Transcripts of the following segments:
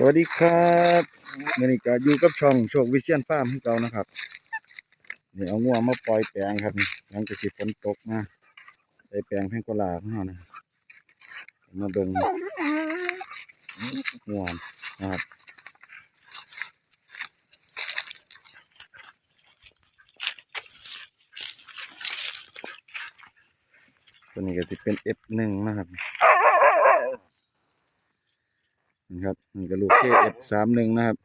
สวัสดีครับมื่อนี้ก็อยู่กับช่องโชควิเชียนฟาร์มของเรานะครับนี่เอางัวมาปล่อยแปลงครับหลังจากที่ฝนตกนะใส่แปลงแพงกวาลาของเรานะมาเบิ่งงัวนะครับตัวนี้ก็จะเป็น F1 นะครับ นะครับนี่ก็ลูก KF31 นะครับ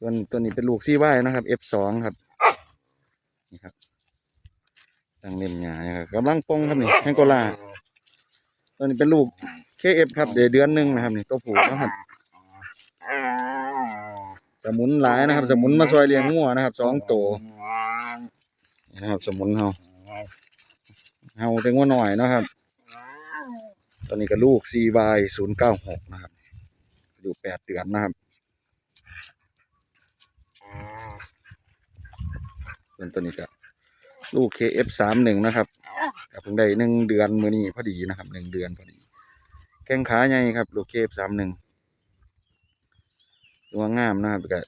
ตัวนี้ตัวนี้เป็นลูกซีไว้นะครับ F2 ครับนี่ครับตั้งเล่นหยานะครับกำลังปองครับนี่แฮงโกลาตัวนี้เป็นลูก KF ครับเดือนเดือนหนึ่งนะครับนี่ตัวผู้นะครับสมุนหลายนะครับ สมุนมาซอยเลี้ยงงัวนะครับสองตัว นะครับ สมุนเฮาเฮาแต่งัวหน่อยนะครับ ตอนนี้ก็ลูก CY ศูนย์เก้าหกนะครับ อยู่แปดเดือนนะครับส่วนตัวนี้ก็ลูก KF สามหนึ่งนะครับก็เพิ่งได้หนึ่งเดือนมือนี้พอดีนะครับหนึ่งเดือนพอดี แข้งขาใหญ่ครับ ลูก KF สามหนึ่งตัวงามนะครับก็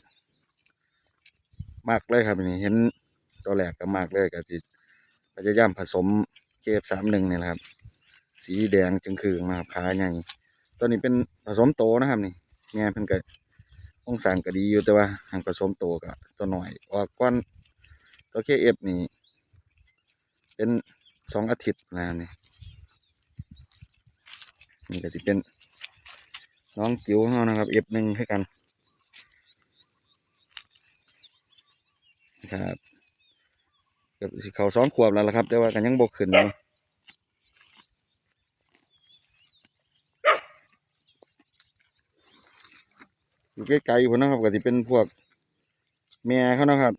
มากเลยครับนี่เห็น ตัวแรกก็มากเลยก็จิพยายามผสม KF สามหนึ่งนี่แหละครับ สีแดงจึงคืองนะครับขาใหญ่ตัวนี้เป็นผสมโตนะครับนี่แง่เพิ่นก็องสางก็ดีอยู่แต่ว่าหางผสมโตก็ตัวหน่อยออกก้อนตัวเคเอฟนี่ เป็นสองอาทิตย์นะนี่นี่ก็จะเป็นน้องจิ๋วของเรานะครับเอฟหนึ่งให้กันครับ กับสิเขาสองขวบแล้วล่ะครับ แต่ว่ากันยังบกขึ้นอยู่อยู่ไกล้ๆพุ่นนะครับก็สิเป็นพวกแม่เขานะครับ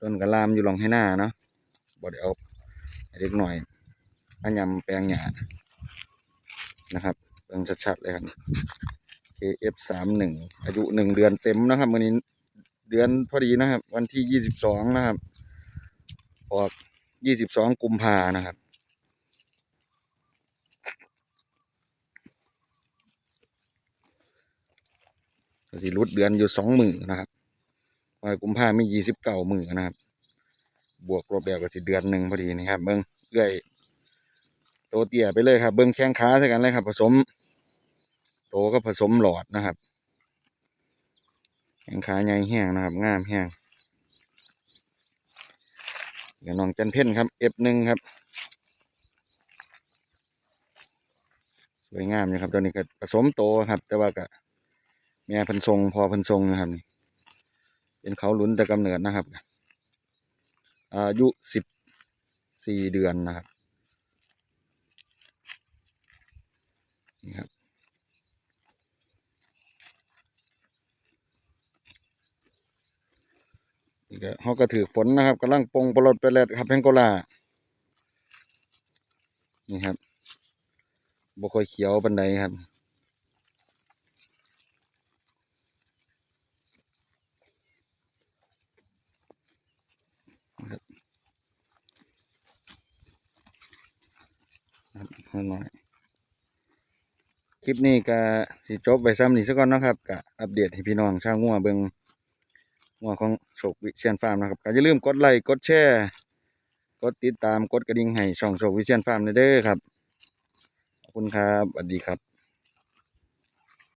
ต้นกระลามอยู่หลองให้หน้าเนาะบ่ได้เอาเล็กหน่อยอันยำแปลงหญ้านะครับเบิ่งชัดๆเลยครับ KF สามหนึ่งอายุหนึ่งเดือนเต็มนะครับวันนี้เดือนพอดีนะครับ วันที่ยี่สิบสองนะครับ ออกยี่สิบสองกุมภานะครับกสิรุดเดือนอยู่สองหมื่นนะครับวันกุมภาไมียี่สิบเก้าหมื่นนะครับ บวกลบแล้วก็สิเดือนหนึ่งพอดีนะครับ เบิ้งเอื้อยโตเตี่ยไปเลยครับ เบิ้งแข้งขาใส่กันเลยครับ ผสม โตก็ผสมหลอดนะครับ แข้งขาใหญ่แห้งนะครับ งามแห้ง เดี๋ยวน้องจันเพ่นครับ F หนึ่งครับ สวยงามนะครับตัวนี้ก็ผสมโตครับ แต่ว่าก็แม่พันทรงพอพันทรงนะครับนี่เป็นเขาหลุนแต่กำเนิดนะครับ อายุสิบสี่เดือนนะครับนี่ครับ ก็เขาก็ถือฝนนะครับกำลังปงปลดไปแล้วครับแพงโกลานี่ครับบค่อยเขียวปันใดครับครับน้อยคลิปนี้ก็สิจบไปซ้ำนี่ซะก่อนนะครับก็อัปเดตให้พี่น้องชาวงัวเบิง งัวของโชควิเชียนฟาร์มนะครับก็อย่าลืมกดไลค์กดแชร์กดติดตามกดกระดิ่งให้ช่องโชควิเชียนฟาร์มเด้อครับขอบคุณครับสวัสดีครับ